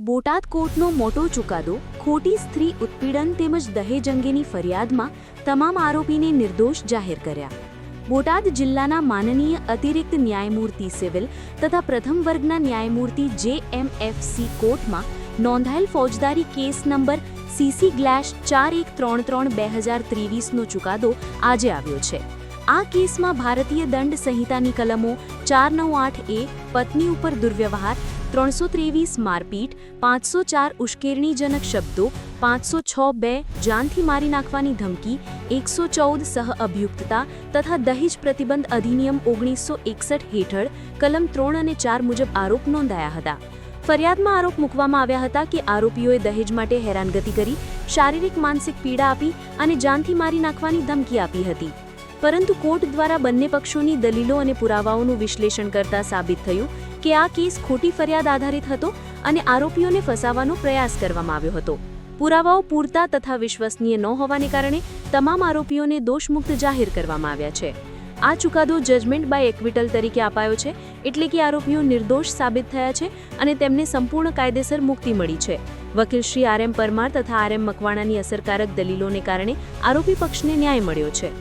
બોટાદ કોર્ટનો મોટો ચુકાદો, ખોટી સ્ત્રી ઉત્પીડન તેમજ દહેજ અંગેની ફરિયાદમાં તમામ આરોપીને નિર્દોષ જાહેર કર્યા. બોટાદ જિલ્લાના માનનીય અતિરિક્ત ન્યાયમૂર્તિ સિવિલ તથા પ્રથમ વર્ગના ન્યાયમૂર્તિ જે એમ એફ સી કોર્ટમાં નોંધાયેલ ફોજદારી કેસ નંબર સીસી ગ્લેશ ચાર એક ત્રણ ત્રણ બે હજાર ત્રેવીસનો ચુકાદો આજે આવ્યો છે. આ કેસમાં ભારતીય દંડ સંહિતાની કલમો ચાર નવ આઠ એ પત્ની ઉપર દુર્વ્યવહાર ત્રણસો ત્રેવીસ મારપીટ, પાંચસો ચાર ઉશ્કેરણીજનક શબ્દો, પાંચસો છ બે જાનથી મારી નાખવાની ધમકી, એકસો ચૌદ સહ અભિયુક્તતા તથા દહેજ પ્રતિબંધ અધિનિયમ ઓગણીસો એકસઠ હેઠળ કલમ ત્રણ અને ચાર મુજબ આરોપ નોંધાયા હતા. ફરિયાદમાં આરોપ મૂકવામાં આવ્યા હતા કે આરોપીઓએ દહેજ માટે હેરાનગતિ કરી, શારીરિક માનસિક પીડા આપી અને જાનથી મારી નાખવાની ધમકી આપી હતી. પરંતુ કોર્ટ દ્વારા બંને પક્ષોની દલીલો અને પુરાવાઓનું વિશ્લેષણ કરતા સાબિત થયું કે આ કેસ ખોટી ફરિયાદ આધારિત હતો અને આરોપીઓને ફસાવવાનો પ્રયાસ કરવામાં આવ્યો હતો. પુરાવાઓ પૂરતા તથા વિશ્વસનીય ન હોવાને કારણે તમામ આરોપીઓને દોષમુક્ત જાહેર કરવામાં આવ્યા છે. આ ચુકાદો જજમેન્ટ બાય એક્વિટલ તરીકે અપાયો છે એટલે કે આરોપીઓ નિર્દોષ સાબિત થયા છે અને તેમને સંપૂર્ણ કાયદેસર મુક્તિ મળી છે. વકીલ શ્રી આર એમ પરમાર તથા આર એમ મકવાણાની અસરકારક દલીલોને કારણે આરોપી પક્ષને ન્યાય મળ્યો છે.